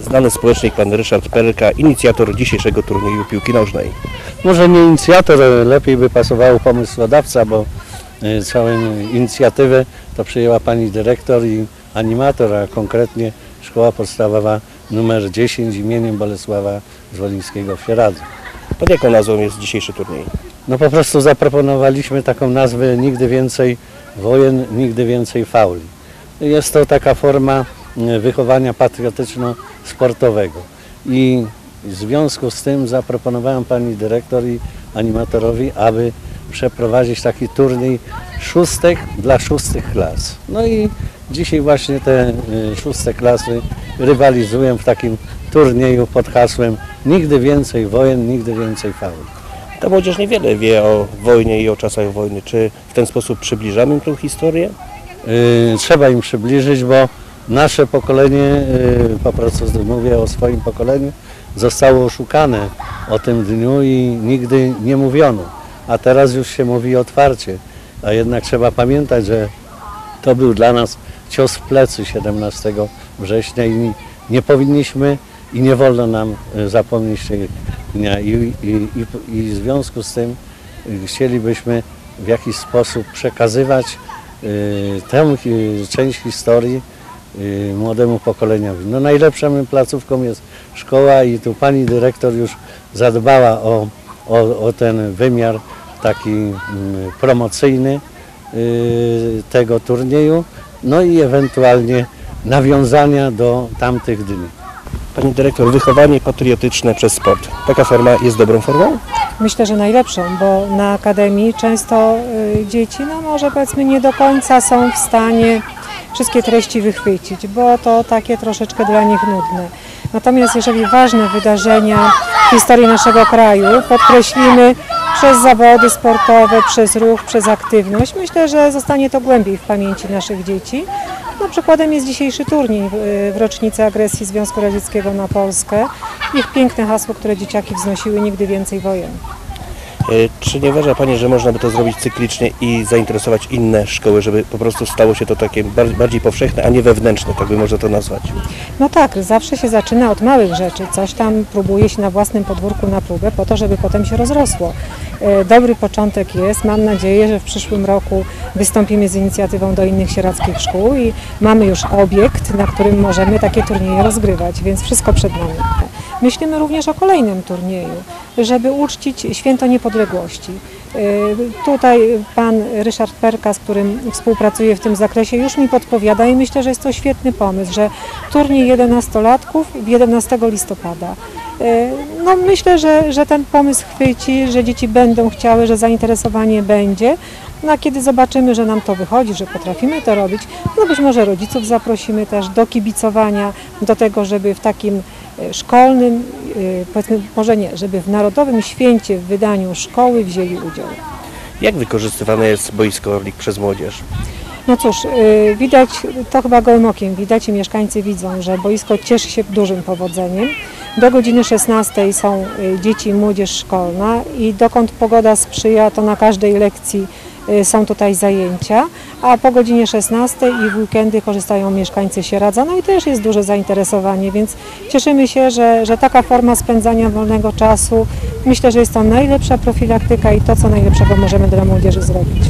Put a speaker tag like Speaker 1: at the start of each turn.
Speaker 1: Znany społecznik pan Ryszard Perka, inicjator dzisiejszego turnieju piłki nożnej.
Speaker 2: Może nie inicjator, lepiej by pasował pomysłodawca, bo y, całą inicjatywę to przyjęła pani dyrektor i animator, a konkretnie Szkoła Podstawowa numer 10 imieniem Bolesława Zwolińskiego w Sieradzu.
Speaker 1: Pod jaką nazwą jest dzisiejszy turniej?
Speaker 2: No po prostu zaproponowaliśmy taką nazwę nigdy więcej wojen, nigdy więcej fauli. Jest to taka forma y, wychowania patriotyczno-sportowego i w związku z tym zaproponowałem pani dyrektor i animatorowi, aby przeprowadzić taki turniej szóstek dla szóstych klas. No i dzisiaj właśnie te y, szóste klasy rywalizują w takim turnieju pod hasłem Nigdy więcej wojen, nigdy więcej fauli.
Speaker 1: Ta młodzież niewiele wie o wojnie i o czasach wojny. Czy w ten sposób przybliżamy im historię?
Speaker 2: Y, trzeba im przybliżyć, bo nasze pokolenie, y, po prostu mówię o swoim pokoleniu, zostało oszukane o tym dniu i nigdy nie mówiono. A teraz już się mówi otwarcie. A jednak trzeba pamiętać, że to był dla nas cios w plecy 17 września i nie- powinniśmy i nie wolno nam y, zapomnieć tego dnia. I, i, i, I w związku z tym chcielibyśmy w jakiś sposób przekazywać tę hi- część historii y, młodemu pokoleniowi. No najlepszą placówką jest szkoła i tu pani dyrektor już zadbała o, o, o ten wymiar taki mm, promocyjny y, tego turnieju, no i ewentualnie nawiązania do tamtych dni.
Speaker 1: Pani dyrektor, wychowanie patriotyczne przez sport. Taka forma jest dobrą formą?
Speaker 3: Myślę, że najlepszą, bo na akademii często y, dzieci, no może powiedzmy nie do końca są w stanie wszystkie treści wychwycić, bo to takie troszeczkę dla nich nudne. Natomiast jeżeli ważne wydarzenia w historii naszego kraju podkreślimy przez zawody sportowe, przez ruch, przez aktywność, myślę, że zostanie to głębiej w pamięci naszych dzieci. No, przykładem jest dzisiejszy turniej w rocznicę agresji Związku Radzieckiego na Polskę. Ich piękne hasło, które dzieciaki wznosiły, nigdy więcej wojen.
Speaker 1: Y, Czy nie uważa Pani, że można by to zrobić cyklicznie i zainteresować inne szkoły, żeby po prostu stało się to takie bar- bardziej powszechne, a nie wewnętrzne, tak by można to nazwać?
Speaker 3: No tak, zawsze się zaczyna od małych rzeczy. Coś tam próbuje się na własnym podwórku na próbę po to, żeby potem się rozrosło. E, Dobry początek jest. Mam nadzieję, że w przyszłym roku wystąpimy z inicjatywą do innych sieradzkich szkół i mamy już obiekt, na którym możemy takie turnieje rozgrywać, więc wszystko przed nami. Myślimy również o kolejnym turnieju, żeby uczcić Święto Niepodległości. E, Tutaj pan Ryszard Perka, z którym współpracuję w tym zakresie, już mi podpowiada i myślę, że jest to świetny pomysł, że turniej 11-latków 11 listopada. E, No myślę, że, że ten pomysł chwyci, że dzieci będą chciały, że zainteresowanie będzie. No a kiedy zobaczymy, że nam to wychodzi, że potrafimy to robić, no być może rodziców zaprosimy też do kibicowania, do tego, żeby w takim szkolnym, e, powiedzmy, może nie, żeby w Narodowym Święcie w wydaniu szkoły wzięli udział.
Speaker 1: Jak wykorzystywane jest boisko Orlik przez młodzież?
Speaker 3: No cóż, y, widać, to chyba gołym okiem widać i mieszkańcy widzą, że boisko cieszy się dużym powodzeniem. Do godziny 16 są dzieci i młodzież szkolna i dokąd pogoda sprzyja, to na każdej lekcji są tutaj zajęcia, a po godzinie 16 i w weekendy korzystają mieszkańcy Sieradza, no i też jest duże zainteresowanie, więc cieszymy się, że, że taka forma spędzania wolnego czasu, myślę, że jest to najlepsza profilaktyka i to, co najlepszego możemy dla młodzieży zrobić.